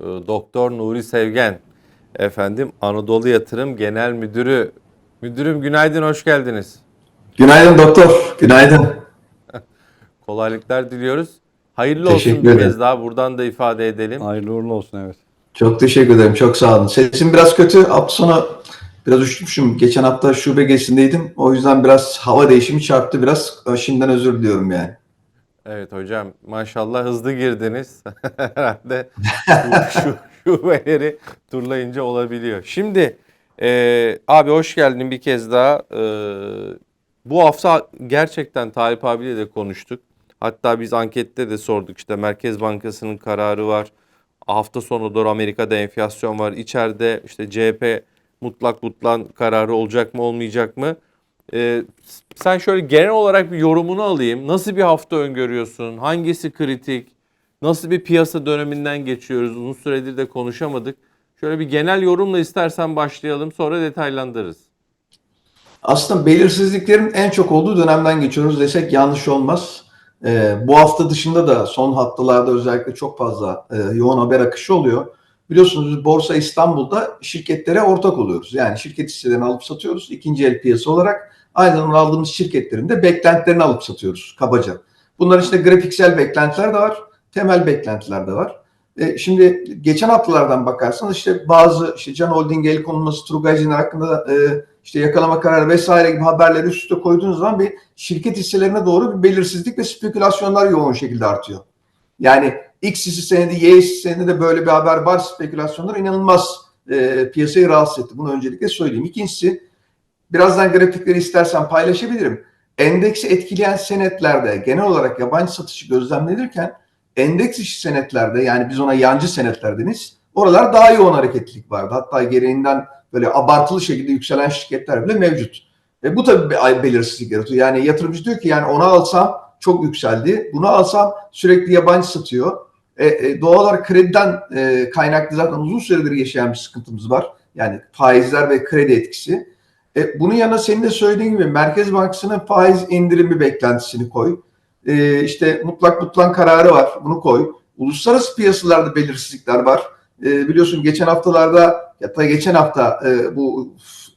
Ee, Doktor Nuri Sevgen efendim Anadolu Yatırım Genel Müdürü. Müdürüm günaydın, hoş geldiniz. Günaydın doktor, günaydın. Kolaylıklar diliyoruz. Hayırlı Teşekkür olsun bir kez daha buradan da ifade edelim. Hayırlı uğurlu olsun evet. Çok teşekkür ederim, çok sağ olun. Sesim biraz kötü, hafta sonu biraz üşütmüşüm. Geçen hafta şube gezisindeydim. O yüzden biraz hava değişimi çarptı biraz. Şimdiden özür diliyorum yani. Evet hocam maşallah hızlı girdiniz. Herhalde şu, şu şubeleri turlayınca olabiliyor. Şimdi e, abi hoş geldin bir kez daha. E, bu hafta gerçekten Talip abiyle de konuştuk. Hatta biz ankette de sorduk işte Merkez Bankası'nın kararı var. Hafta sonu doğru Amerika'da enflasyon var. İçeride işte CHP mutlak mutlan kararı olacak mı olmayacak mı? Ee, sen şöyle genel olarak bir yorumunu alayım. Nasıl bir hafta öngörüyorsun? Hangisi kritik? Nasıl bir piyasa döneminden geçiyoruz? Uzun süredir de konuşamadık. Şöyle bir genel yorumla istersen başlayalım sonra detaylandırırız. Aslında belirsizliklerin en çok olduğu dönemden geçiyoruz desek yanlış olmaz. Ee, bu hafta dışında da son haftalarda özellikle çok fazla e, yoğun haber akışı oluyor. Biliyorsunuz Borsa İstanbul'da şirketlere ortak oluyoruz. Yani şirket hisselerini alıp satıyoruz ikinci el piyasa olarak. Aynı zamanda aldığımız şirketlerin de beklentilerini alıp satıyoruz kabaca. Bunların işte grafiksel beklentiler de var, temel beklentiler de var. E, şimdi geçen haftalardan bakarsanız işte bazı işte Can Holding el konulması, Turgay hakkında e, işte yakalama kararı vesaire gibi haberleri üst üste koyduğunuz zaman bir şirket hisselerine doğru bir belirsizlik ve spekülasyonlar yoğun şekilde artıyor. Yani X hisse senedi, Y hisse senedi de böyle bir haber var spekülasyonlar inanılmaz e, piyasayı rahatsız etti. Bunu öncelikle söyleyeyim. İkincisi birazdan grafikleri istersen paylaşabilirim. Endeksi etkileyen senetlerde genel olarak yabancı satışı gözlemlenirken endeks dışı senetlerde yani biz ona yancı senetler deniz oralar daha yoğun hareketlilik vardı. Hatta gereğinden böyle abartılı şekilde yükselen şirketler bile mevcut. Ve bu tabii bir belirsizlik yaratıyor. Yani yatırımcı diyor ki yani onu alsam çok yükseldi. Bunu alsam sürekli yabancı satıyor. E, e, doğal olarak krediden e, kaynaklı zaten uzun süredir yaşayan bir sıkıntımız var. Yani faizler ve kredi etkisi. E, bunun yanına senin de söylediğin gibi Merkez Bankası'nın faiz indirimi beklentisini koy. E, işte mutlak mutlan kararı var. Bunu koy. Uluslararası piyasalarda belirsizlikler var. E, biliyorsun geçen haftalarda ya da geçen hafta e, bu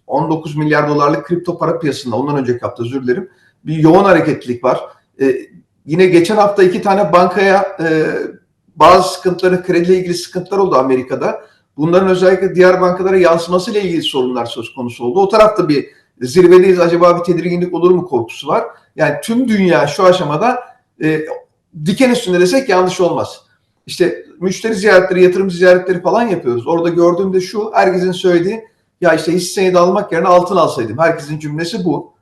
19 milyar dolarlık kripto para piyasasında ondan önceki hafta özür dilerim bir yoğun hareketlilik var. E, yine geçen hafta iki tane bankaya e, bazı sıkıntıları, krediyle ilgili sıkıntılar oldu Amerika'da. Bunların özellikle diğer bankalara yansımasıyla ilgili sorunlar söz konusu oldu. O tarafta bir zirvedeyiz acaba bir tedirginlik olur mu korkusu var. Yani tüm dünya şu aşamada e, diken üstünde desek yanlış olmaz. İşte müşteri ziyaretleri, yatırım ziyaretleri falan yapıyoruz. Orada gördüğümde şu, herkesin söylediği ya işte hisse senedi almak yerine altın alsaydım. Herkesin cümlesi bu.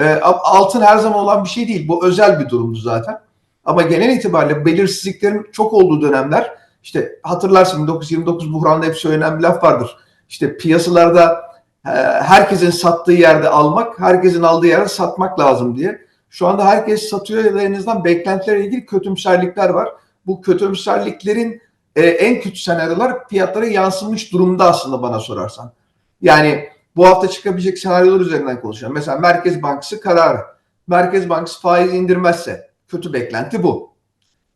E, altın her zaman olan bir şey değil. Bu özel bir durumdu zaten. Ama genel itibariyle belirsizliklerin çok olduğu dönemler işte hatırlarsın 1929 buhranında hep söylenen bir laf vardır. İşte piyasalarda e, herkesin sattığı yerde almak, herkesin aldığı yerde satmak lazım diye. Şu anda herkes satıyor ya da en azından beklentilerle ilgili kötümserlikler var. Bu kötümserliklerin e, en kötü senaryolar fiyatlara yansımış durumda aslında bana sorarsan. Yani bu hafta çıkabilecek senaryolar üzerinden konuşuyorum. Mesela Merkez Bankası kararı. Merkez Bankası faiz indirmezse kötü beklenti bu.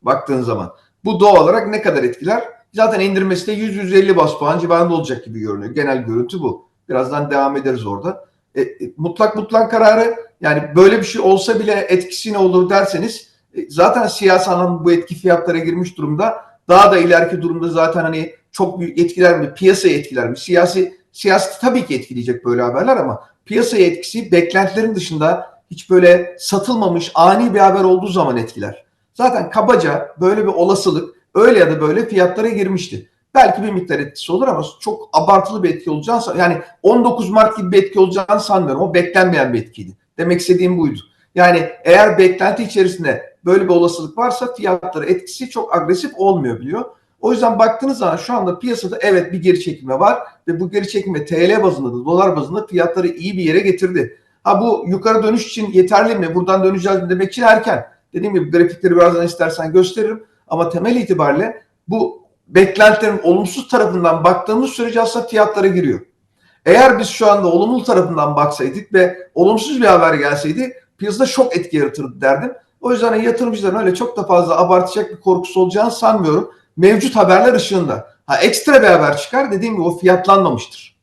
Baktığın zaman. Bu doğal olarak ne kadar etkiler? Zaten indirmesi de 100-150 bas puan civarında olacak gibi görünüyor. Genel görüntü bu. Birazdan devam ederiz orada. E, e, mutlak mutlak kararı yani böyle bir şey olsa bile etkisi ne olur derseniz e, zaten siyasi anlamda bu etki fiyatlara girmiş durumda. Daha da ileriki durumda zaten hani çok büyük etkiler mi? Piyasayı etkiler mi? Siyasi siyaseti tabii ki etkileyecek böyle haberler ama piyasaya etkisi beklentilerin dışında hiç böyle satılmamış ani bir haber olduğu zaman etkiler. Zaten kabaca böyle bir olasılık öyle ya da böyle fiyatlara girmişti. Belki bir miktar etkisi olur ama çok abartılı bir etki olacağını yani 19 Mart gibi bir etki olacağını sanmıyorum. O beklenmeyen bir etkiydi. Demek istediğim buydu. Yani eğer beklenti içerisinde böyle bir olasılık varsa fiyatlara etkisi çok agresif olmuyor biliyor. O yüzden baktığınız zaman şu anda piyasada evet bir geri çekilme var ve bu geri çekilme TL bazında da dolar bazında fiyatları iyi bir yere getirdi. Ha bu yukarı dönüş için yeterli mi? Buradan döneceğiz mi demek için erken. Dediğim gibi grafikleri birazdan istersen gösteririm. Ama temel itibariyle bu beklentilerin olumsuz tarafından baktığımız sürece aslında fiyatlara giriyor. Eğer biz şu anda olumlu tarafından baksaydık ve olumsuz bir haber gelseydi piyasada şok etki yaratırdı derdim. O yüzden yatırımcıların öyle çok da fazla abartacak bir korkusu olacağını sanmıyorum. Mevcut haberler ışığında. Ha ekstra bir haber çıkar dediğim gibi o fiyatlanmamıştır.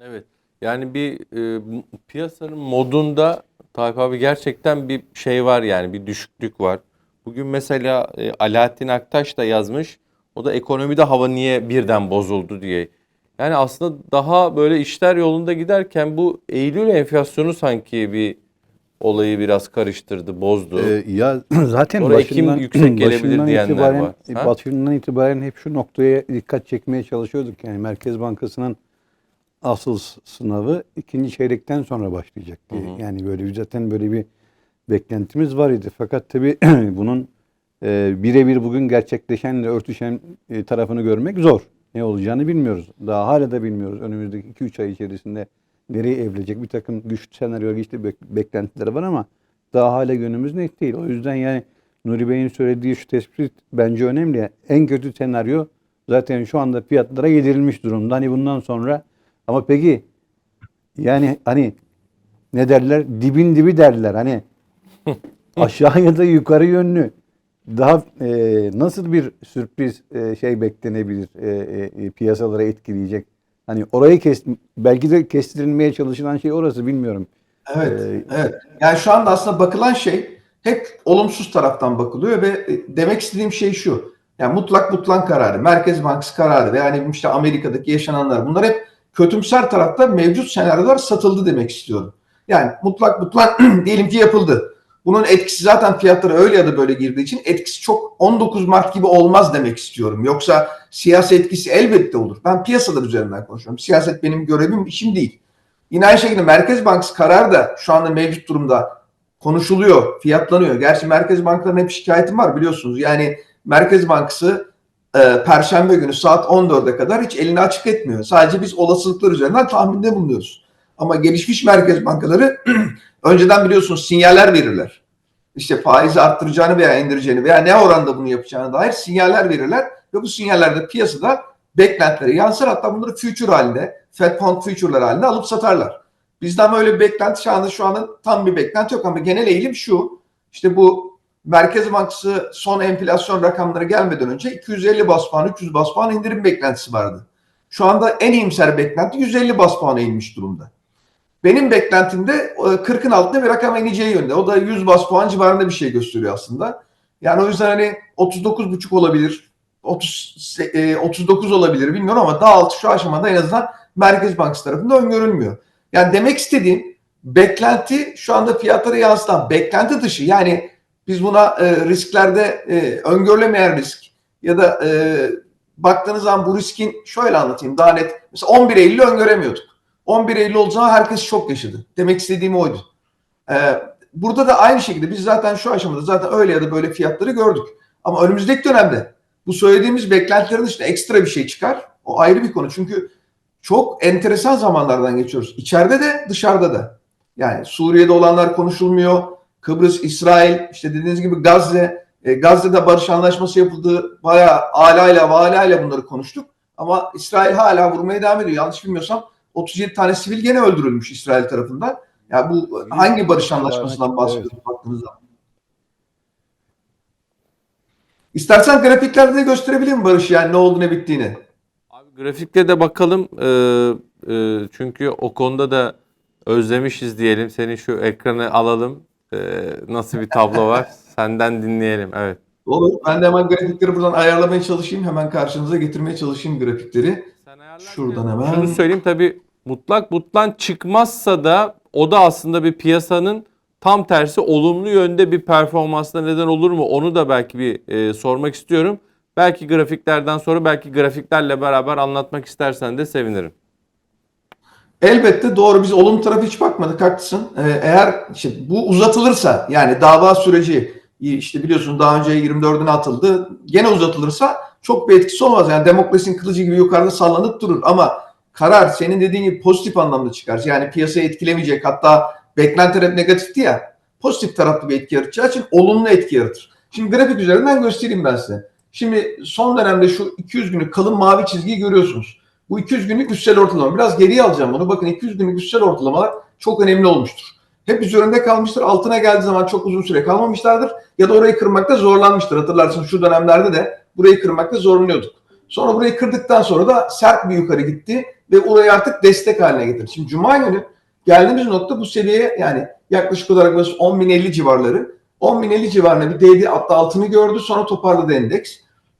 Evet. Yani bir e, piyasanın modunda Tayyip abi gerçekten bir şey var yani bir düşüklük var. Bugün mesela e, Alaaddin Aktaş da yazmış. O da ekonomide hava niye birden bozuldu diye. Yani aslında daha böyle işler yolunda giderken bu Eylül enflasyonu sanki bir olayı biraz karıştırdı, bozdu. Ee, ya zaten Sonra Ekim başından, yüksek gelebilir diyenler itibaren, var. Ha? İtibaren hep şu noktaya dikkat çekmeye çalışıyorduk. Yani Merkez Bankası'nın asıl sınavı ikinci çeyrekten sonra başlayacak diye. Yani böyle zaten böyle bir beklentimiz var idi. Fakat tabii bunun e, birebir bugün gerçekleşenle örtüşen e, tarafını görmek zor. Ne olacağını bilmiyoruz. Daha hala da bilmiyoruz. Önümüzdeki 2-3 ay içerisinde nereye evrilecek bir takım güçlü senaryo işte bek- beklentileri var ama daha hala yönümüz net değil. O yüzden yani Nuri Bey'in söylediği şu tespit bence önemli. En kötü senaryo zaten şu anda fiyatlara yedirilmiş durumda. Hani bundan sonra ama peki yani hani ne derler? Dibin dibi derler. Hani aşağı ya da yukarı yönlü daha e, nasıl bir sürpriz e, şey beklenebilir e, e, e, piyasalara etkileyecek? Hani orayı kes belki de kestirilmeye çalışılan şey orası bilmiyorum. Evet, Ee, evet. Yani şu anda aslında bakılan şey hep olumsuz taraftan bakılıyor ve e, demek istediğim şey şu. Yani mutlak butlan kararı, Merkez Bankası kararı ve yani işte Amerika'daki yaşananlar bunlar hep kötümser tarafta mevcut senaryolar satıldı demek istiyorum. Yani mutlak butlan diyelim ki yapıldı. Bunun etkisi zaten fiyatlara öyle ya da böyle girdiği için etkisi çok 19 Mart gibi olmaz demek istiyorum. Yoksa siyasi etkisi elbette olur. Ben piyasalar üzerinden konuşuyorum. Siyaset benim görevim, işim değil. Yine aynı şekilde Merkez Bankası kararı da şu anda mevcut durumda konuşuluyor, fiyatlanıyor. Gerçi Merkez Bankalarının hep şikayetim var biliyorsunuz. Yani Merkez Bankası e, Perşembe günü saat 14'e kadar hiç elini açık etmiyor. Sadece biz olasılıklar üzerinden tahminde bulunuyoruz. Ama gelişmiş merkez bankaları önceden biliyorsunuz sinyaller verirler. İşte faizi arttıracağını veya indireceğini veya ne oranda bunu yapacağını dair sinyaller verirler ve bu sinyaller de piyasada beklentileri yansır. Hatta bunları future halinde, Fed Fund future'lar halinde alıp satarlar. Bizden böyle bir beklenti şu anda şu anda tam bir beklenti yok ama genel eğilim şu. İşte bu Merkez Bankası son enflasyon rakamları gelmeden önce 250 bas puan, 300 bas puan indirim beklentisi vardı. Şu anda en iyimser beklenti 150 bas puana inmiş durumda. Benim beklentimde e, 40'ın altında bir rakam ineceği yönde. O da 100 bas puan civarında bir şey gösteriyor aslında. Yani o yüzden hani 39,5 olabilir, 30, e, 39 olabilir bilmiyorum ama daha altı şu aşamada en azından Merkez Bankası tarafında öngörülmüyor. Yani demek istediğim beklenti şu anda fiyatlara yansıtan beklenti dışı yani biz buna e, risklerde e, öngörülemeyen risk ya da e, baktığınız zaman bu riskin şöyle anlatayım daha net. Mesela 11 Eylül'ü öngöremiyorduk. 11 Eylül olacağı herkes şok yaşadı. Demek istediğim oydu. Ee, burada da aynı şekilde biz zaten şu aşamada zaten öyle ya da böyle fiyatları gördük. Ama önümüzdeki dönemde bu söylediğimiz beklentilerin dışında ekstra bir şey çıkar. O ayrı bir konu. Çünkü çok enteresan zamanlardan geçiyoruz. İçeride de dışarıda da. Yani Suriye'de olanlar konuşulmuyor. Kıbrıs, İsrail, işte dediğiniz gibi Gazze, e, Gazze'de barış anlaşması yapıldı. Bayağı alayla valayla bunları konuştuk. Ama İsrail hala vurmaya devam ediyor. Yanlış bilmiyorsam 37 tane sivil gene öldürülmüş İsrail tarafından. Ya bu hangi barış anlaşmasından bahsediyoruz baktığınız zaman? İstersen grafiklerde de gösterebileyim Barış yani ne oldu ne bittiğini. Abi grafikte de bakalım Ee, e, çünkü o konuda da özlemişiz diyelim. Senin şu ekranı alalım. Ee, nasıl bir tablo var? Senden dinleyelim. Evet. Olur. Ben de hemen grafikleri buradan ayarlamaya çalışayım. Hemen karşınıza getirmeye çalışayım grafikleri. Şuradan hemen. Şunu söyleyeyim tabii mutlak butlan çıkmazsa da o da aslında bir piyasanın tam tersi olumlu yönde bir performansına neden olur mu? Onu da belki bir e, sormak istiyorum. Belki grafiklerden sonra belki grafiklerle beraber anlatmak istersen de sevinirim. Elbette doğru biz olumlu tarafa hiç bakmadık haklısın. Ee, eğer işte bu uzatılırsa yani dava süreci işte biliyorsun daha önce 24'üne atıldı. Gene uzatılırsa çok bir etkisi olmaz. Yani demokrasinin kılıcı gibi yukarıda sallanıp durur ama karar senin dediğin gibi pozitif anlamda çıkar. Yani piyasayı etkilemeyecek hatta beklentiler hep negatifti ya pozitif taraflı bir etki yaratacağı için olumlu etki yaratır. Şimdi grafik üzerinden göstereyim ben size. Şimdi son dönemde şu 200 günlük kalın mavi çizgiyi görüyorsunuz. Bu 200 günlük üstsel ortalama. Biraz geriye alacağım bunu. Bakın 200 günlük üstsel ortalamalar çok önemli olmuştur. Hep üzerinde kalmıştır. Altına geldiği zaman çok uzun süre kalmamışlardır. Ya da orayı kırmakta zorlanmıştır. Hatırlarsınız şu dönemlerde de burayı kırmakta zorlanıyorduk. Sonra burayı kırdıktan sonra da sert bir yukarı gitti ve orayı artık destek haline getirdi. Şimdi Cuma günü geldiğimiz nokta bu seviyeye yani yaklaşık olarak burası 10.050 civarları. 10.050 civarına bir değdi hatta altını gördü sonra toparladı endeks.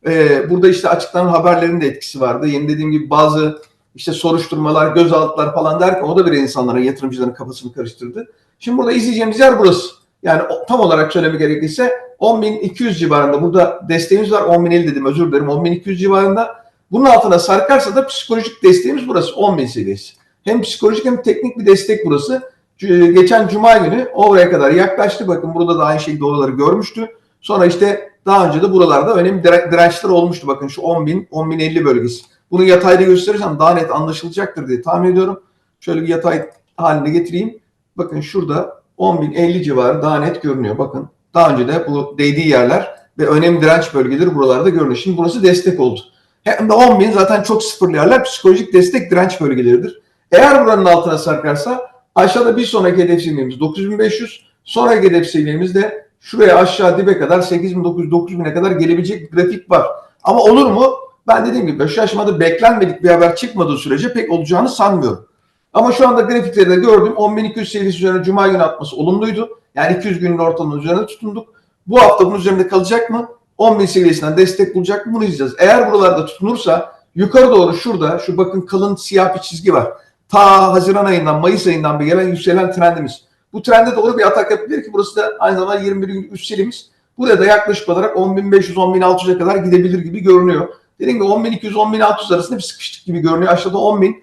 Ee, burada işte açıklanan haberlerin de etkisi vardı. Yeni dediğim gibi bazı işte soruşturmalar, gözaltılar falan derken o da bir insanların, yatırımcıların kafasını karıştırdı. Şimdi burada izleyeceğimiz yer burası. Yani tam olarak söylemek gerekirse 10.200 civarında. Burada desteğimiz var. 10.050 dedim özür dilerim. 10.200 civarında. Bunun altına sarkarsa da psikolojik desteğimiz burası. 10.000 seviyesi. Hem psikolojik hem teknik bir destek burası. C- Geçen cuma günü oraya kadar yaklaştı. Bakın burada da aynı şekilde oraları görmüştü. Sonra işte daha önce de buralarda önemli dire- dirençler olmuştu. Bakın şu 10.000, 10.050 bölgesi. Bunu yatayda gösterirsem daha net anlaşılacaktır diye tahmin ediyorum. Şöyle bir yatay haline getireyim. Bakın şurada 10.050 civarı daha net görünüyor. Bakın daha önce de bu değdiği yerler ve önemli direnç bölgeleri buralarda görünüyor. Şimdi burası destek oldu. Hem de 10.000 zaten çok sıfırlı yerler psikolojik destek direnç bölgeleridir. Eğer buranın altına sarkarsa aşağıda bir sonraki hedef seviyemiz 9500. Sonraki hedef seviyemiz de şuraya aşağı dibe kadar 8900-9000'e kadar gelebilecek bir grafik var. Ama olur mu? Ben dediğim gibi şu aşamada beklenmedik bir haber çıkmadığı sürece pek olacağını sanmıyorum. Ama şu anda grafikleri de gördüm. 10.200 seviyesi üzerine Cuma günü atması olumluydu. Yani 200 günün ortalama üzerine tutunduk. Bu hafta bunun üzerinde kalacak mı? 10.000 seviyesinden destek bulacak mı? Bunu izleyeceğiz. Eğer buralarda tutunursa yukarı doğru şurada şu bakın kalın siyah bir çizgi var. Ta Haziran ayından Mayıs ayından bir gelen yükselen trendimiz. Bu trende doğru bir atak yapabilir ki burası da aynı zamanda 21 gün üstselimiz. Buraya da yaklaşık olarak 10.500-10.600'e kadar gidebilir gibi görünüyor. Dediğim gibi 10.200-10.600 arasında bir sıkıştık gibi görünüyor. Aşağıda 10.000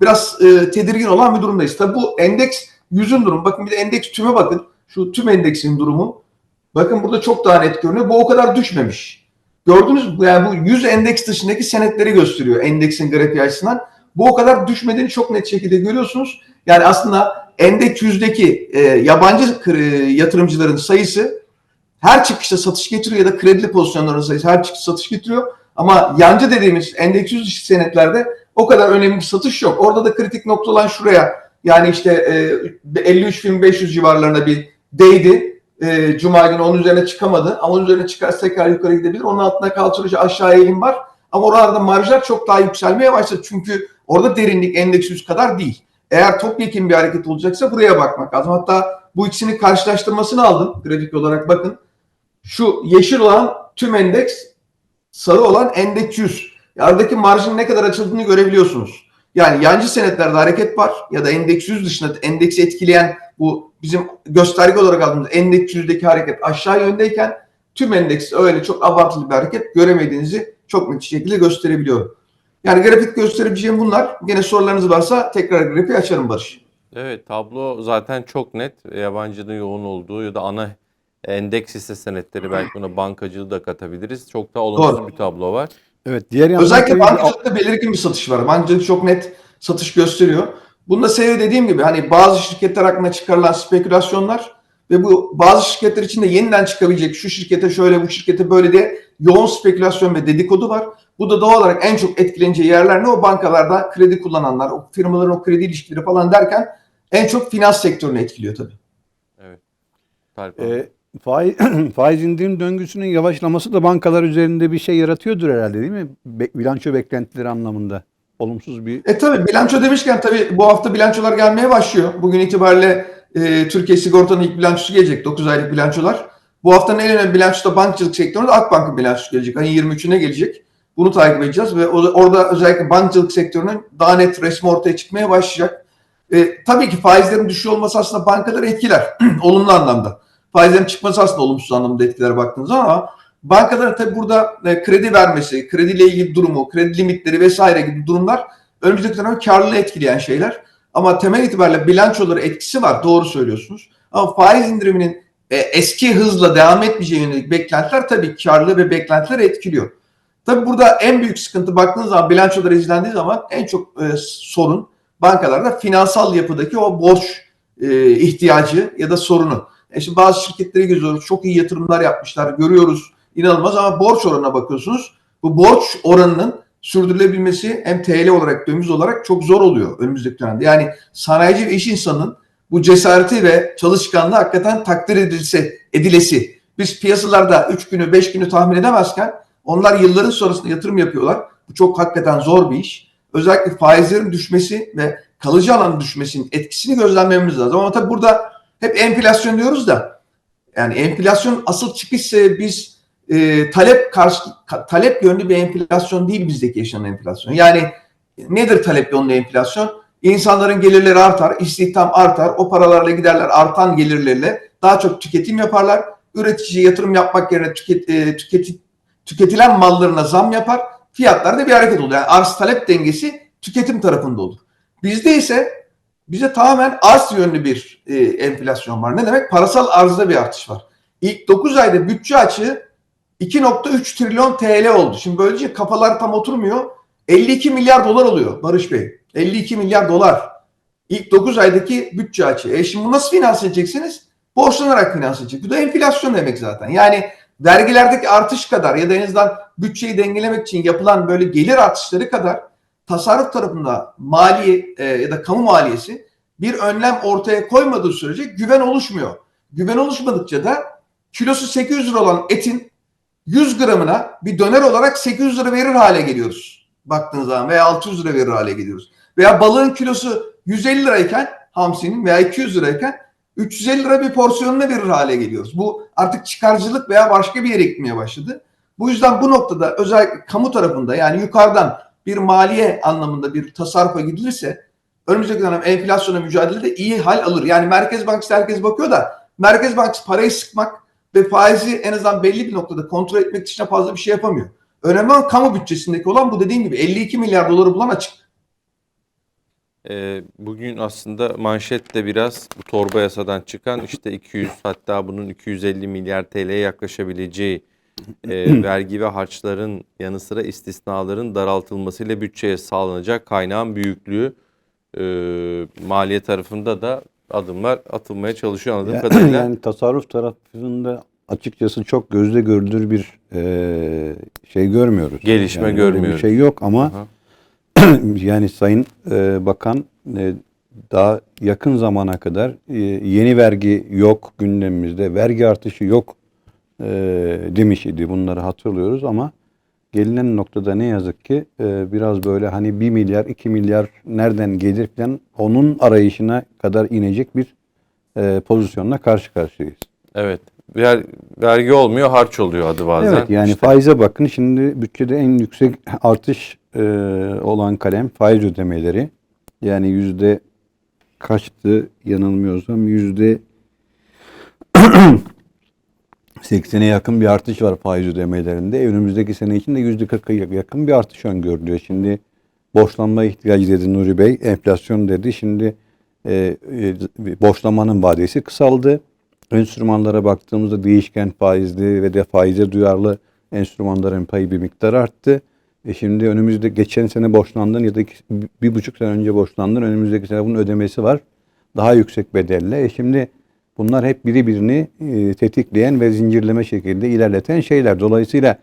biraz e, tedirgin olan bir durumdayız. Tabi bu endeks yüzün durumu. Bakın bir de endeks tüme bakın. Şu tüm endeksin durumu. Bakın burada çok daha net görünüyor. Bu o kadar düşmemiş. Gördünüz mü? Yani bu 100 endeks dışındaki senetleri gösteriyor endeksin grafiği açısından. Bu o kadar düşmediğini çok net şekilde görüyorsunuz. Yani aslında endeks yüzdeki e, yabancı yatırımcıların sayısı her çıkışta satış getiriyor ya da kredili pozisyonların sayısı her çıkışta satış getiriyor. Ama yancı dediğimiz endeks yüz senetlerde o kadar önemli bir satış yok. Orada da kritik nokta olan şuraya yani işte e, 53.500 civarlarında bir değdi. E, Cuma günü onun üzerine çıkamadı. Ama onun üzerine çıkarsa tekrar yukarı gidebilir. Onun altına kaldığı sürece aşağı eğilim var. Ama oralarda marjlar çok daha yükselmeye başladı. Çünkü orada derinlik endeks yüz kadar değil. Eğer topyekun bir hareket olacaksa buraya bakmak lazım. Hatta bu ikisini karşılaştırmasını aldım grafik olarak bakın. Şu yeşil olan tüm endeks, sarı olan endeks 100. Aradaki marjın ne kadar açıldığını görebiliyorsunuz. Yani yancı senetlerde hareket var ya da endeks 100 dışında endeksi etkileyen bu bizim gösterge olarak aldığımız endeks 100'deki hareket aşağı yöndeyken tüm endeks öyle çok abartılı bir hareket göremediğinizi çok net şekilde gösterebiliyor. Yani grafik gösterebileceğim bunlar. Gene sorularınız varsa tekrar grafiği açarım Barış. Evet tablo zaten çok net. Yabancının yoğun olduğu ya da ana endeks hisse senetleri belki buna bankacılığı da katabiliriz. Çok da olumsuz Doğru. bir tablo var. Evet diğer yandan Özellikle bankacılıkta belirgin bir satış var. Bankacılık çok net satış gösteriyor. Bunda sebebi dediğim gibi hani bazı şirketler hakkında çıkarılan spekülasyonlar ve bu bazı şirketler için de yeniden çıkabilecek şu şirkete şöyle bu şirkete böyle diye yoğun spekülasyon ve dedikodu var. Bu da doğal olarak en çok etkileneceği yerler ne? O bankalarda kredi kullananlar, o firmaların o kredi ilişkileri falan derken en çok finans sektörünü etkiliyor tabii. Talip abi. e, faiz, faiz indirim döngüsünün yavaşlaması da bankalar üzerinde bir şey yaratıyordur herhalde değil mi? Be, bilanço beklentileri anlamında. Olumsuz bir E tabi bilanço demişken tabi bu hafta bilançolar gelmeye başlıyor. Bugün itibariyle e, Türkiye Sigorta'nın ilk bilançosu gelecek. 9 aylık bilançolar. Bu haftanın en önemli bilançosu da bankacılık sektöründe Akbank'ın bilançosu gelecek. Ayın 23'üne gelecek. Bunu takip edeceğiz ve orada özellikle bankacılık sektörünün daha net resmi ortaya çıkmaya başlayacak. E, tabii ki faizlerin düşüyor olması aslında bankaları etkiler. Olumlu anlamda. Faizlerin çıkması aslında olumsuz anlamda etkiler baktığınız ama bankaların tabii burada e, kredi vermesi, krediyle ilgili durumu, kredi limitleri vesaire gibi durumlar önümüzdeki dönem karlılığı etkileyen şeyler. Ama temel itibariyle bilançoları etkisi var. Doğru söylüyorsunuz. Ama faiz indiriminin e, eski hızla devam etmeyeceği yönelik beklentiler tabii karlılığı ve beklentileri etkiliyor. Tabii burada en büyük sıkıntı baktığınız zaman bilançolar izlendiği zaman en çok e, sorun bankalarda finansal yapıdaki o borç e, ihtiyacı ya da sorunu. E şimdi bazı şirketleri görüyoruz. Çok iyi yatırımlar yapmışlar. Görüyoruz. inanılmaz ama borç oranına bakıyorsunuz. Bu borç oranının sürdürülebilmesi hem TL olarak döviz olarak çok zor oluyor önümüzdeki dönemde. Yani sanayici ve iş insanının bu cesareti ve çalışkanlığı hakikaten takdir edilse, edilesi. Biz piyasalarda 3 günü 5 günü tahmin edemezken onlar yılların sonrasında yatırım yapıyorlar. Bu çok hakikaten zor bir iş. Özellikle faizlerin düşmesi ve kalıcı alanın düşmesinin etkisini gözlemlememiz lazım. Ama tabii burada hep enflasyon diyoruz da yani enflasyon asıl çıkış sebebi biz e, talep karşı ka- talep yönlü bir enflasyon değil bizdeki yaşanan enflasyon. Yani nedir talep yönlü enflasyon? İnsanların gelirleri artar, istihdam artar, o paralarla giderler artan gelirlerle daha çok tüketim yaparlar. Üretici yatırım yapmak yerine tüket, e, tüketi- tüketilen mallarına zam yapar. Fiyatlarda bir hareket olur. Yani arz talep dengesi tüketim tarafında olur. Bizde ise bize tamamen arz yönlü bir e, enflasyon var. Ne demek? Parasal arzda bir artış var. İlk 9 ayda bütçe açığı 2.3 trilyon TL oldu. Şimdi böylece kafalar tam oturmuyor. 52 milyar dolar oluyor Barış Bey. 52 milyar dolar. İlk 9 aydaki bütçe açığı. E şimdi bunu nasıl finanse edeceksiniz? Borçlanarak finanse edecek. Bu da enflasyon demek zaten. Yani vergilerdeki artış kadar ya da en azından bütçeyi dengelemek için yapılan böyle gelir artışları kadar tasarruf tarafında mali e, ya da kamu maliyesi bir önlem ortaya koymadığı sürece güven oluşmuyor. Güven oluşmadıkça da kilosu 800 lira olan etin 100 gramına bir döner olarak 800 lira verir hale geliyoruz. Baktığınız zaman veya 600 lira verir hale geliyoruz. Veya balığın kilosu 150 lirayken hamsinin veya 200 lirayken 350 lira bir porsiyonuna verir hale geliyoruz. Bu artık çıkarcılık veya başka bir yere gitmeye başladı. Bu yüzden bu noktada özellikle kamu tarafında yani yukarıdan bir maliye anlamında bir tasarrufa gidilirse önümüzdeki dönem enflasyona mücadelede iyi hal alır. Yani Merkez Bankası herkes bakıyor da Merkez Bankası parayı sıkmak ve faizi en azından belli bir noktada kontrol etmek dışında fazla bir şey yapamıyor. Önemli olan kamu bütçesindeki olan bu dediğim gibi 52 milyar doları bulan açık. Ee, bugün aslında manşette biraz bu torba yasadan çıkan işte 200 hatta bunun 250 milyar TL'ye yaklaşabileceği e, vergi ve harçların yanı sıra istisnaların daraltılmasıyla bütçeye sağlanacak kaynağın büyüklüğü e, maliye tarafında da adımlar atılmaya çalışıyor anladığım Ya- kadarıyla. yani tasarruf tarafında açıkçası çok gözle görülür bir e, şey görmüyoruz. Gelişme Yani görmüyoruz. Bir şey yok ama Aha. yani Sayın e, Bakan e, daha yakın zamana kadar e, yeni vergi yok gündemimizde, vergi artışı yok e, demiş idi. Bunları hatırlıyoruz ama gelinen noktada ne yazık ki e, biraz böyle hani 1 milyar 2 milyar nereden gelir falan onun arayışına kadar inecek bir e, pozisyonla karşı karşıyayız. Evet. Ver, vergi olmuyor, harç oluyor adı bazen. Evet yani İşte faize bakın şimdi bütçede en yüksek artış e, olan kalem faiz ödemeleri. Yani yüzde kaçtı yanılmıyorsam yüzde 80'e yakın bir artış var faiz ödemelerinde. Önümüzdeki sene için de yüzde 40'a yakın bir artış öngörülüyor. Şimdi borçlanma ihtiyacı dedi Nuri Bey, enflasyon dedi. Şimdi e, e, borçlanmanın vadesi kısaldı. Enstrümanlara baktığımızda değişken faizli ve de faize duyarlı enstrümanların payı bir miktar arttı. E şimdi önümüzde geçen sene borçlandın ya da iki, bir buçuk sene önce borçlandın. Önümüzdeki sene bunun ödemesi var. Daha yüksek bedelle. E şimdi bunlar hep biri birini e, tetikleyen ve zincirleme şekilde ilerleten şeyler. Dolayısıyla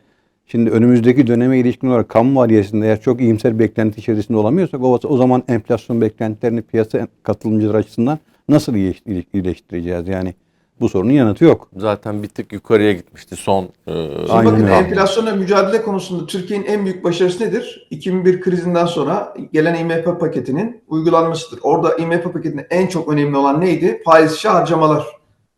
şimdi önümüzdeki döneme ilişkin olarak kamu maliyesinde eğer çok iyimser beklenti içerisinde olamıyorsak o, o zaman enflasyon beklentilerini piyasa katılımcılar açısından nasıl iyileş- iyileştireceğiz? Yani bu sorunun yanıtı yok. zaten bir tık yukarıya gitmişti son. e, Şimdi Aynen bakın öyle. enflasyonla mücadele konusunda Türkiye'nin en büyük başarısı nedir? 2001 krizinden sonra gelen IMF paketinin uygulanmasıdır. Orada IMF paketinde en çok önemli olan neydi? Faiz harcamalar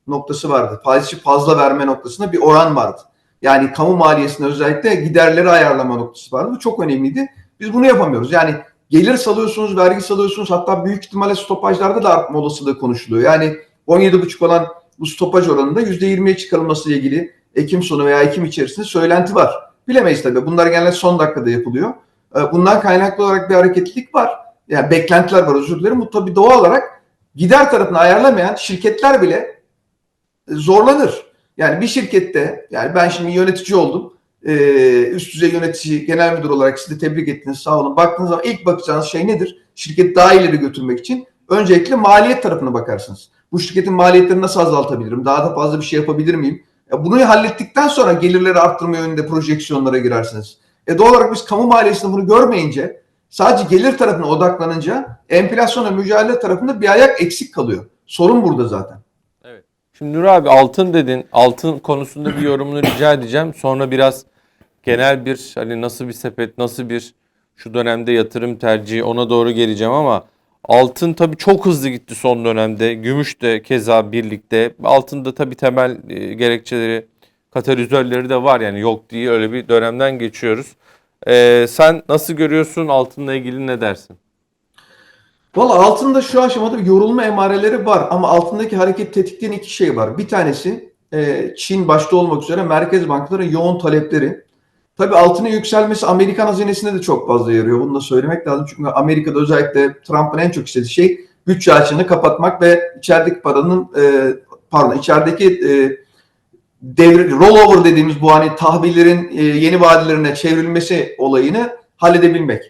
noktası vardı. Faiz fazla verme noktasında bir oran vardı. Yani kamu maliyesinde özellikle giderleri ayarlama noktası vardı. Bu çok önemliydi. Biz bunu yapamıyoruz. Yani gelir salıyorsunuz, vergi salıyorsunuz. Hatta büyük ihtimalle stopajlarda da artma olasılığı konuşuluyor. Yani 17,5 olan bu stopaj oranında %20'ye çıkarılması ile ilgili Ekim sonu veya Ekim içerisinde söylenti var. Bilemeyiz tabii. Bunlar genelde son dakikada yapılıyor. Ee, Bundan kaynaklı olarak bir hareketlilik var. Yani beklentiler var özür dilerim. Bu tabii doğal olarak gider tarafını ayarlamayan şirketler bile e, zorlanır. Yani bir şirkette yani ben şimdi yönetici oldum. Ee, üst düzey yönetici, genel müdür olarak sizi tebrik ettiniz sağ olun. Baktığınız zaman ilk bakacağınız şey nedir? Şirketi daha ileri götürmek için öncelikle maliyet tarafına bakarsınız. Bu şirketin maliyetlerini nasıl azaltabilirim? Daha da fazla bir şey yapabilir miyim? Ya bunu hallettikten sonra gelirleri arttırma yönünde projeksiyonlara girersiniz. E doğal olarak biz kamu maliyesinde bunu görmeyince sadece gelir tarafına odaklanınca enflasyona mücadele tarafında bir ayak eksik kalıyor. Sorun burada zaten. Şimdi Nur abi altın dedin. Altın konusunda bir yorumunu rica edeceğim. Sonra biraz genel bir hani nasıl bir sepet, nasıl bir şu dönemde yatırım tercihi ona doğru geleceğim ama altın tabii çok hızlı gitti son dönemde. Gümüş de keza birlikte. Altında tabii temel e, gerekçeleri, katalizörleri de var yani yok diye öyle bir dönemden geçiyoruz. Ee, sen nasıl görüyorsun altınla ilgili ne dersin? Valla altında şu aşamada bir yorulma emareleri var ama altındaki hareket tetikleyen iki şey var. Bir tanesi e, Çin başta olmak üzere merkez bankaların yoğun talepleri. Tabii altının yükselmesi Amerikan hazinesine de çok fazla yarıyor. Bunu da söylemek lazım. Çünkü Amerika'da özellikle Trump'ın en çok istediği şey bütçe açığını kapatmak ve içerideki paranın e, pardon içerideki e, devir, rollover dediğimiz bu hani tahvillerin e, yeni vadelerine çevrilmesi olayını halledebilmek.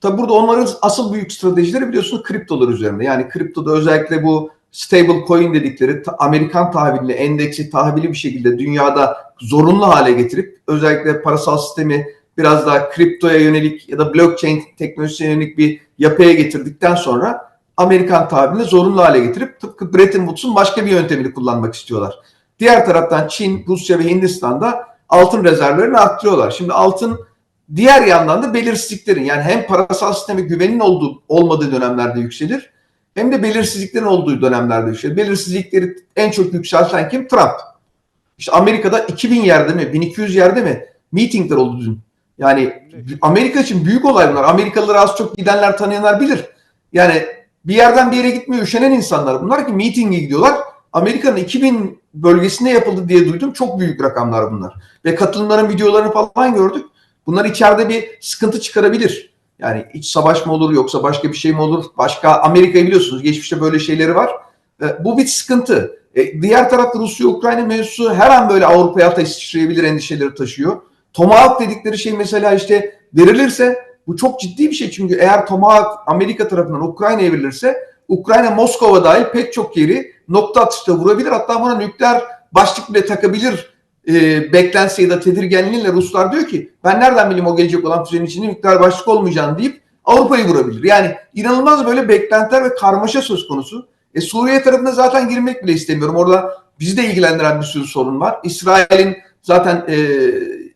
Tabi burada onların asıl büyük stratejileri biliyorsunuz kriptolar üzerinde. Yani kriptoda özellikle bu stable coin dedikleri Amerikan tahvilli, endeksi tahvili bir şekilde dünyada zorunlu hale getirip özellikle parasal sistemi biraz daha kriptoya yönelik ya da blockchain teknolojisine yönelik bir yapıya getirdikten sonra Amerikan tahvilini zorunlu hale getirip tıpkı Bretton Woods'un başka bir yöntemini kullanmak istiyorlar. Diğer taraftan Çin, Rusya ve Hindistan'da altın rezervlerini arttırıyorlar. Şimdi altın Diğer yandan da belirsizliklerin yani hem parasal sisteme güvenin olduğu, olmadığı dönemlerde yükselir hem de belirsizliklerin olduğu dönemlerde yükselir. Belirsizlikleri en çok yükselten kim? Trump. İşte Amerika'da 2000 yerde mi, 1200 yerde mi meetingler oldu dün. Yani Amerika için büyük olay bunlar. Amerikalıları az çok gidenler tanıyanlar bilir. Yani bir yerden bir yere gitmeye üşenen insanlar. Bunlar ki meeting'e gidiyorlar. Amerika'nın 2000 bölgesinde yapıldı diye duydum. Çok büyük rakamlar bunlar. Ve katılımların videolarını falan gördük. Bunlar içeride bir sıkıntı çıkarabilir. Yani iç savaş mı olur yoksa başka bir şey mi olur? Başka Amerika'yı biliyorsunuz geçmişte böyle şeyleri var. E, bu bir sıkıntı. E, diğer tarafta Rusya-Ukrayna mevzusu her an böyle Avrupa'ya ateş sıçrayabilir endişeleri taşıyor. Tomahawk dedikleri şey mesela işte verilirse bu çok ciddi bir şey. Çünkü eğer Tomahawk Amerika tarafından Ukrayna'ya verilirse Ukrayna Moskova dahil pek çok yeri nokta atışta vurabilir. Hatta buna nükleer başlık bile takabilir e, beklentisi ya da tedirginliğiyle Ruslar diyor ki ben nereden bileyim o gelecek olan füzenin içinde nükleer başlık olmayacağını deyip Avrupa'yı vurabilir. Yani inanılmaz böyle beklentiler ve karmaşa söz konusu. E, Suriye tarafına zaten girmek bile istemiyorum. Orada bizi de ilgilendiren bir sürü sorun var. İsrail'in zaten e,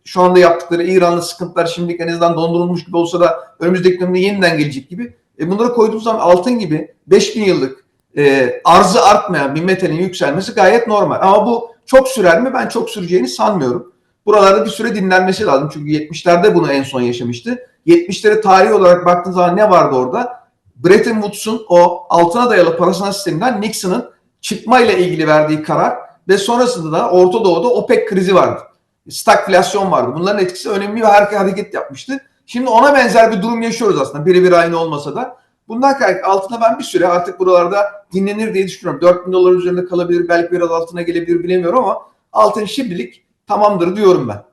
şu anda yaptıkları İran'lı sıkıntılar şimdilik en azından dondurulmuş gibi olsa da önümüzdeki dönemde yeniden gelecek gibi. E, bunları koyduğumuz zaman altın gibi 5000 yıllık e, arzı artmayan bir metalin yükselmesi gayet normal. Ama bu çok sürer mi? Ben çok süreceğini sanmıyorum. Buralarda bir süre dinlenmesi lazım. Çünkü 70'lerde bunu en son yaşamıştı. 70'lere tarihi olarak baktığınız zaman ne vardı orada? Bretton Woods'un o altına dayalı parasal sisteminden Nixon'ın çıkmayla ilgili verdiği karar ve sonrasında da Orta Doğu'da OPEC krizi vardı. Stagflasyon vardı. Bunların etkisi önemli bir hareket yapmıştı. Şimdi ona benzer bir durum yaşıyoruz aslında. Birebir aynı olmasa da. Bundan kaynaklı altına ben bir süre artık buralarda dinlenir diye düşünüyorum. 4 bin dolar üzerinde kalabilir, belki biraz altına gelebilir bilemiyorum ama altın şimdilik tamamdır diyorum ben.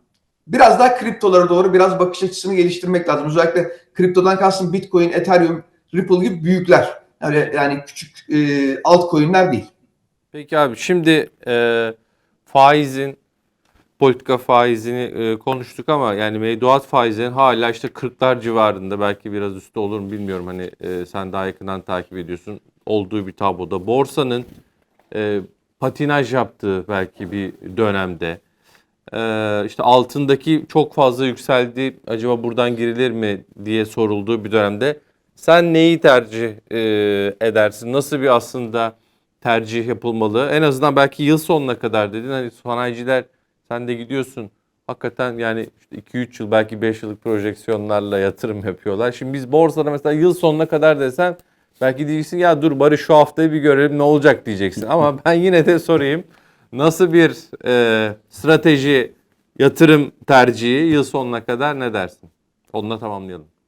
Biraz daha kriptolara doğru biraz bakış açısını geliştirmek lazım. Özellikle kriptodan kastım Bitcoin, Ethereum, Ripple gibi büyükler. Yani, yani küçük e, altcoin'ler değil. Peki abi şimdi e, faizin politika faizini e, konuştuk ama yani mevduat faizinin hala işte 40'lar civarında belki biraz üstte olur mu bilmiyorum hani e, sen daha yakından takip ediyorsun olduğu bir tabloda borsanın e, patinaj yaptığı belki bir dönemde e, işte altındaki çok fazla yükseldi acaba buradan girilir mi diye sorulduğu bir dönemde sen neyi tercih e, edersin nasıl bir aslında tercih yapılmalı en azından belki yıl sonuna kadar dedin hani sanayiciler sen de gidiyorsun. Hakikaten yani işte 2-3 yıl belki 5 yıllık projeksiyonlarla yatırım yapıyorlar. Şimdi biz borsada mesela yıl sonuna kadar desen belki diyeceksin ya dur bari şu haftayı bir görelim ne olacak diyeceksin. Ama ben yine de sorayım. Nasıl bir e, strateji, yatırım tercihi yıl sonuna kadar ne dersin? Onunla tamamlayalım.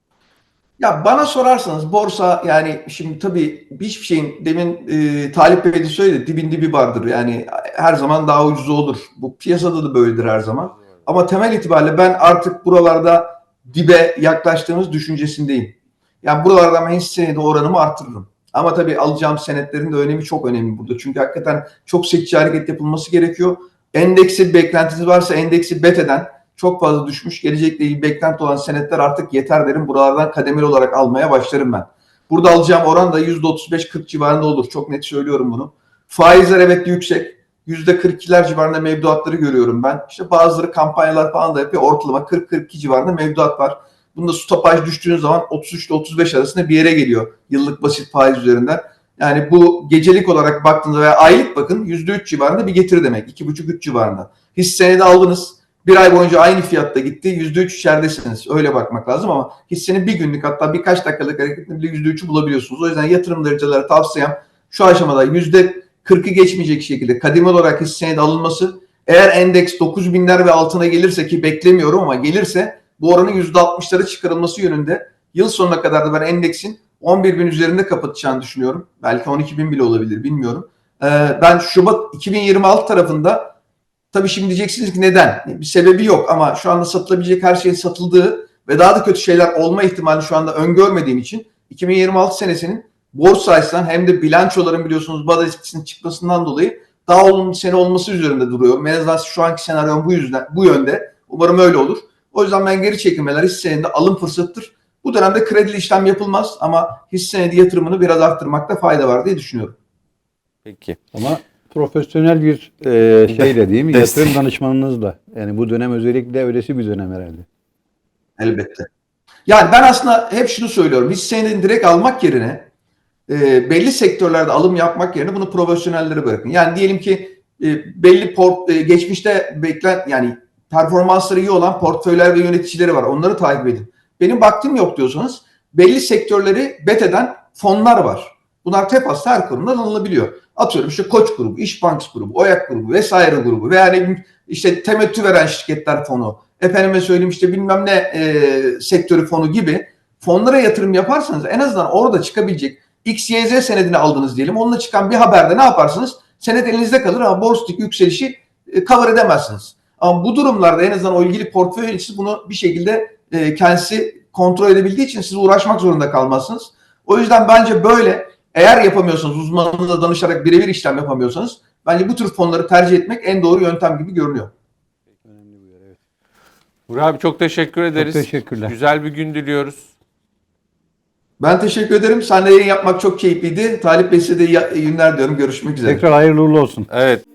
Ya bana sorarsanız borsa yani şimdi tabii hiçbir şeyin demin e, Talip Bey de söyledi dibin dibi vardır. Yani her zaman daha ucuz olur. Bu piyasada da böyledir her zaman. Ama temel itibariyle ben artık buralarda dibe yaklaştığımız düşüncesindeyim. Yani buralardan ben senedi oranımı artırırım. Ama tabii alacağım senetlerin de önemi çok önemli burada. Çünkü hakikaten çok seçici hareket yapılması gerekiyor. Endeksi beklentisi varsa endeksi bet eden çok fazla düşmüş. Gelecekle ilgili beklenti olan senetler artık yeter derim. Buralardan kademeli olarak almaya başlarım ben. Burada alacağım oran da %35-40 civarında olur. Çok net söylüyorum bunu. Faizler evet yüksek. %42'ler civarında mevduatları görüyorum ben. İşte bazıları kampanyalar falan da yapıyor. Ortalama 40-42 civarında mevduat var. Bunda stopaj düştüğün zaman 33 ile 35 arasında bir yere geliyor. Yıllık basit faiz üzerinden. Yani bu gecelik olarak baktığınızda veya aylık bakın %3 civarında bir getiri demek. 2,5-3 civarında. Hisse senedi aldınız. Bir ay boyunca aynı fiyatta gitti. %3 içeridesiniz. Öyle bakmak lazım ama hissenin bir günlük hatta birkaç dakikalık hareketinde bile %3'ü bulabiliyorsunuz. O yüzden yatırımcılara tavsiyem şu aşamada %40'ı geçmeyecek şekilde kademe olarak hisse senedi alınması. Eğer endeks 9000'ler ve altına gelirse ki beklemiyorum ama gelirse bu oranın %60'lara çıkarılması yönünde yıl sonuna kadar da ben endeksin 11 bin üzerinde kapatacağını düşünüyorum. Belki 12 bin bile olabilir bilmiyorum. Ee, ben Şubat 2026 tarafında tabii şimdi diyeceksiniz ki neden? Bir sebebi yok ama şu anda satılabilecek her şeyin satıldığı ve daha da kötü şeyler olma ihtimali şu anda öngörmediğim için 2026 senesinin borsa açısından hem de bilançoların biliyorsunuz baz etkisinin çıkmasından dolayı daha olumlu sene olması üzerinde duruyorum. En azından şu anki senaryom bu yüzden bu yönde. Umarım öyle olur. O yüzden ben geri çekilmeler hisse senedinde alım fırsatıdır. Bu dönemde kredili işlem yapılmaz ama hisse senedi yatırımını biraz arttırmakta fayda var diye düşünüyorum. Peki. Ama profesyonel bir e, şeyle değil mi? Destek. Yatırım danışmanınızla. Yani bu dönem özellikle öylesi bir dönem herhalde. Elbette. Yani ben aslında hep şunu söylüyorum. Hisse senedini direkt almak yerine e, belli sektörlerde alım yapmak yerine bunu profesyonellere bırakın. Yani diyelim ki e, belli port, e, geçmişte beklen yani performansları iyi olan portföyler ve yöneticileri var. Onları takip edin. Benim vaktim yok diyorsanız belli sektörleri bet eden fonlar var. Bunlar TEPAS'ta her kurumdan alınabiliyor. Atıyorum işte Koç grubu, İş Bankası grubu, Oyak grubu vesaire grubu ve yani işte temettü veren şirketler fonu, efendime söyleyeyim işte bilmem ne e, sektörü fonu gibi fonlara yatırım yaparsanız en azından orada çıkabilecek XYZ senedini aldınız diyelim. Onunla çıkan bir haberde ne yaparsınız? Senet elinizde kalır ama borsadaki yükselişi e, cover edemezsiniz. Ama bu durumlarda en azından o ilgili portföy yöneticisi bunu bir şekilde e, kendisi kontrol edebildiği için siz uğraşmak zorunda kalmazsınız. O yüzden bence böyle eğer yapamıyorsanız uzmanınıza danışarak birebir işlem yapamıyorsanız bence bu tür fonları tercih etmek en doğru yöntem gibi görünüyor. Uğur abi çok teşekkür ederiz. teşekkürler. Güzel bir gün diliyoruz. Ben teşekkür ederim. Seninle yayın yapmak çok keyifliydi. Talip Bey size de iyi günler diyorum. Görüşmek üzere. Tekrar hayırlı uğurlu olsun. Evet